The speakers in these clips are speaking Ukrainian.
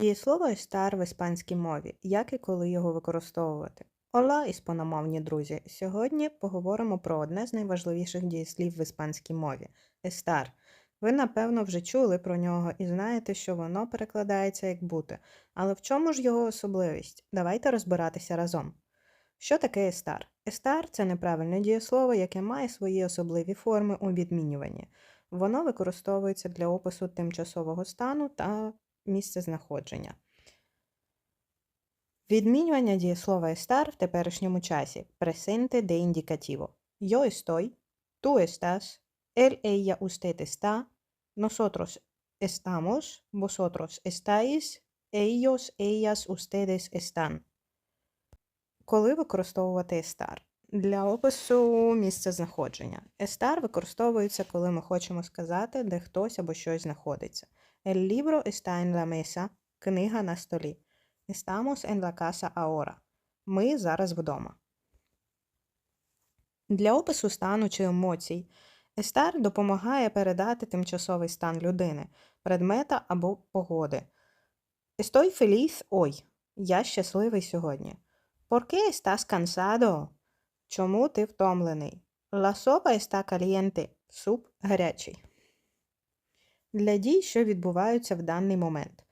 Дієслово estar в іспанській мові, як і коли його використовувати. Ола, іспаномовні друзі! Сьогодні поговоримо про одне з найважливіших дієслів в іспанській мові estar. Ви, напевно, вже чули про нього і знаєте, що воно перекладається як бути. Але в чому ж його особливість? Давайте розбиратися разом. Що таке estar? Estar – це неправильне дієслово, яке має свої особливі форми у відмінюванні. Воно використовується для опису тимчасового стану та місцезнаходження. Відмінювання дієслова estar в теперішньому часі presente de indicativo. Yo estoy, tú estás, él, ella, usted está, nosotros estamos, vosotros estáis, ellos, ellas, ustedes están. Коли використовувати estar? Для опису місцезнаходження. Estar використовується, коли ми хочемо сказати, де хтось або щось знаходиться. El libro está en la mesa. Книга на столі. Estamos en la casa ahora. Ми зараз вдома. Для опису стану чи емоцій Estar допомагає передати тимчасовий стан людини, предмета або погоди. Estoy feliz hoy. Я щасливий сьогодні. ¿Por qué estás cansado? Чому ти втомлений? La sopa está caliente. Суп гарячий. Для дій, що відбуваються в даний момент.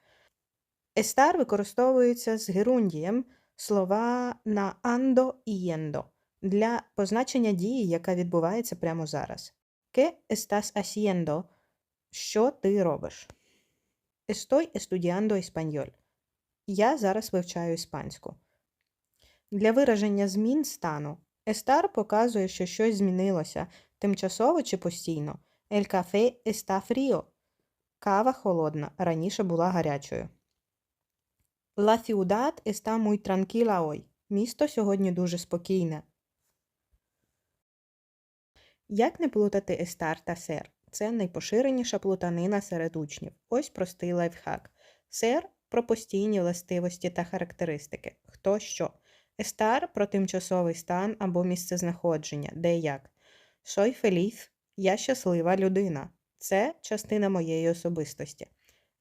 Estar використовується з герундієм слова на ando і yendo для позначення дії, яка відбувається прямо зараз. ¿Qué estás haciendo? Що ти робиш? Estoy estudiando español. Я зараз вивчаю іспанську. Для вираження змін стану Estar показує, що щось змінилося тимчасово чи постійно. El café está frío. Кава холодна, раніше була гарячою. La ciudad está muy tranquila hoy. Місто сьогодні дуже спокійне. Як не плутати естар та сер? Це найпоширеніша плутанина серед учнів. Ось простий лайфхак. Сер про постійні властивості та характеристики. Хто що. Естар про тимчасовий стан або місцезнаходження, де як. Soy feliz – я щаслива людина. Це частина моєї особистості.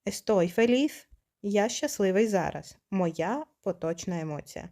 Естой feliz – я щасливий зараз. Моя поточна емоція.